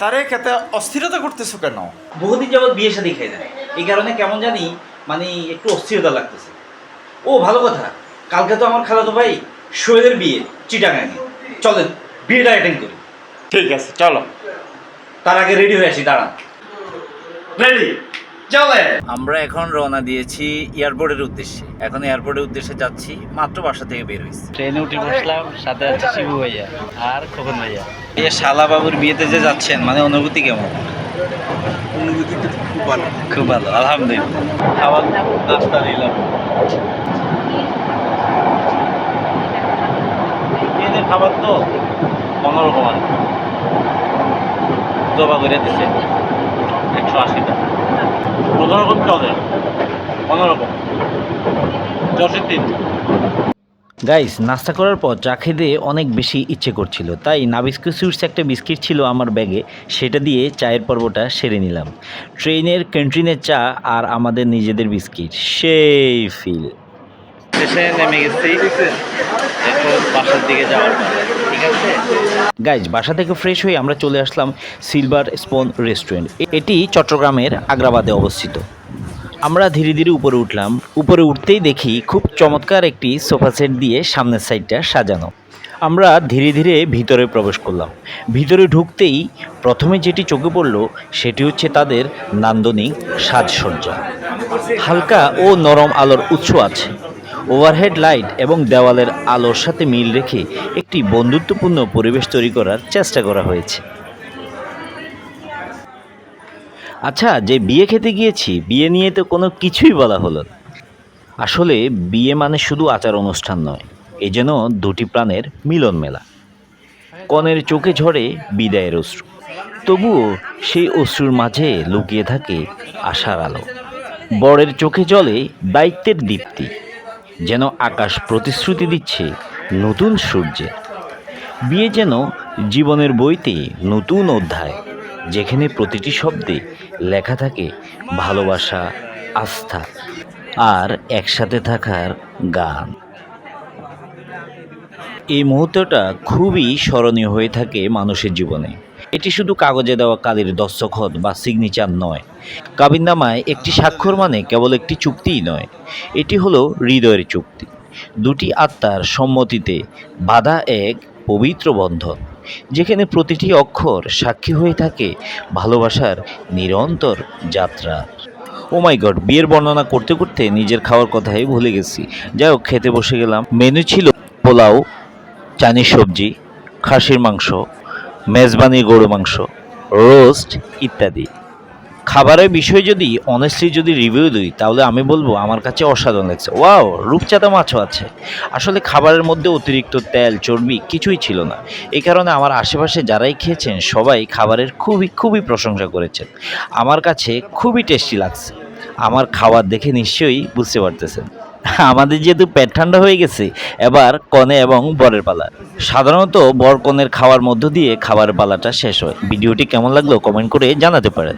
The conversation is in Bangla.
তারে খেতে অস্থিরতা করতেছো কেন? বহুদিন যাবৎ বিয়ে শাদী খেয়ে যায় এই কারণে কেমন জানি মানে একটু অস্থিরতা লাগতেছে। ও ভালো কথা। কালকে তো আমার খালাতো ভাই সোহেলের বিয়ে চিটাগাঙে। চলেন বিয়েটা অ্যাটেন্ড করি। ঠিক আছে চলো। তার আগে রেডি হয়ে আসি দাঁড়ান। রেডি চলে। আমরা এখন রওনা দিয়েছি এয়ারপোর্টের উদ্দেশ্যে। এখন এয়ারপোর্টের উদ্দেশ্যে যাচ্ছি মাত্র বাসা থেকে বের হয়েছি। ট্রেনে উঠে বসলাম সাথে আছে শিবু ভাইয়া আর খোকন ভাইয়া। এই শালা বাবুর বিয়েতে যে যাচ্ছেন মানে অনুভূতি কেমন? অনুভূতি খুব ভালো। খুব ভালো আলহামদুলিল্লাহ। খাবার নাস্তা নিলাম। এদের খাবার তো অন্যরকম আর। জবা করে দিচ্ছে একশো আশি টাকা গাইস নাস্তা করার পর চা খেতে অনেক বেশি ইচ্ছে করছিল। তাই নাবিস্কো সুইটস একটা বিস্কিট ছিল আমার ব্যাগে। সেটা দিয়ে চায়ের পর্বটা সেরে নিলাম। ট্রেনের ক্যান্টিনের চা আর আমাদের নিজেদের বিস্কিট। সেই ফিল গাইজ বাসা থেকে ফ্রেশ হয়ে আমরা চলে আসলাম সিলভার স্পন রেস্টুরেন্ট এটি চট্টগ্রামের আগ্রাবাদে অবস্থিত। আমরা ধীরে ধীরে উপরে উঠলাম। উপরে উঠতেই দেখি খুব চমৎকার একটি সোফা সেট দিয়ে সামনের সাইডটা সাজানো। আমরা ধীরে ধীরে ভিতরে প্রবেশ করলাম। ভিতরে ঢুকতেই প্রথমে যেটি চোখে পড়ল, সেটি হচ্ছে তাদের নান্দনিক সাজসজ্জা। হালকা ও নরম আলোর উৎস আছে। ওভারহেড লাইট এবং দেওয়ালের আলোর সাথে মিল রেখে একটি বন্ধুত্বপূর্ণ পরিবেশ তৈরি করার চেষ্টা করা হয়েছে। আচ্ছা যে বিয়ে খেতে গিয়েছি, বিয়ে নিয়ে তো কোনো কিছুই বলা হলো না। আসলে বিয়ে মানে শুধু আচার অনুষ্ঠান নয়, এ যেন দুটি প্রাণের মিলন মেলা। কনের চোখে ঝরে বিদায়ের অশ্রু, তবুও সেই অশ্রুর মাঝে লুকিয়ে থাকে আশার আলো। বরের চোখে জলে দায়িত্বের দীপ্তি। যেন আকাশ প্রতিশ্রুতি দিচ্ছে নতুন সূর্যের। বিয়ে যেন জীবনের বইতে নতুন অধ্যায়, যেখানে প্রতিটি শব্দে লেখা থাকে ভালোবাসা, আস্থা আর একসাথে থাকার গান। এই মুহূর্তটা খুবই স্মরণীয় হয়ে থাকে মানুষের জীবনে। এটি শুধু কাগজে দেওয়া কালির দস্তখত বা সিগনেচার নয়। কাবিননামায় একটি স্বাক্ষর মানে কেবল একটি চুক্তিই নয়, এটি হলো হৃদয়ের চুক্তি। দুটি আত্মার সম্মতিতে বাধা এক পবিত্র বন্ধন, যেখানে প্রতিটি অক্ষর সাক্ষী হয়ে থাকে ভালোবাসার নিরন্তর যাত্রা। ও মাই গড বিয়ের বর্ণনা করতে করতে নিজের খাওয়ার কথাই ভুলে গেছি। যাই হোক, খেতে বসে গেলাম। মেনু ছিল পোলাও চাইনিজ সবজি, খাসির মাংস মেজবানি, গরু মাংস, রোস্ট ইত্যাদি। খাবারের বিষয়ে যদি অনেস্টলি যদি রিভিউ দিই, তাহলে আমি বলব আমার কাছে অসাধারণ লাগছে। ওয়াও রূপচাঁদা মাছও আছে। আসলে খাবারের মধ্যে অতিরিক্ত তেল, চর্বি কিছুই ছিল না। এই কারণে আমার আশেপাশে যারাই খেয়েছেন, সবাই খাবারের খুবই খুবই প্রশংসা করেছেন। আমার কাছে খুবই টেস্টি লাগছে। আমার খাবার দেখে নিশ্চয়ই বুঝতে পারতেছেন। আমাদের যেহেতু পেট ঠান্ডা হয়ে গেছে, এবার কনে এবং বরের পালা। সাধারণত বর কনের খাওয়ার মধ্য দিয়ে খাবার পালাটা শেষ হয়। ভিডিওটি কেমন লাগল কমেন্ট করে জানাতে পারেন।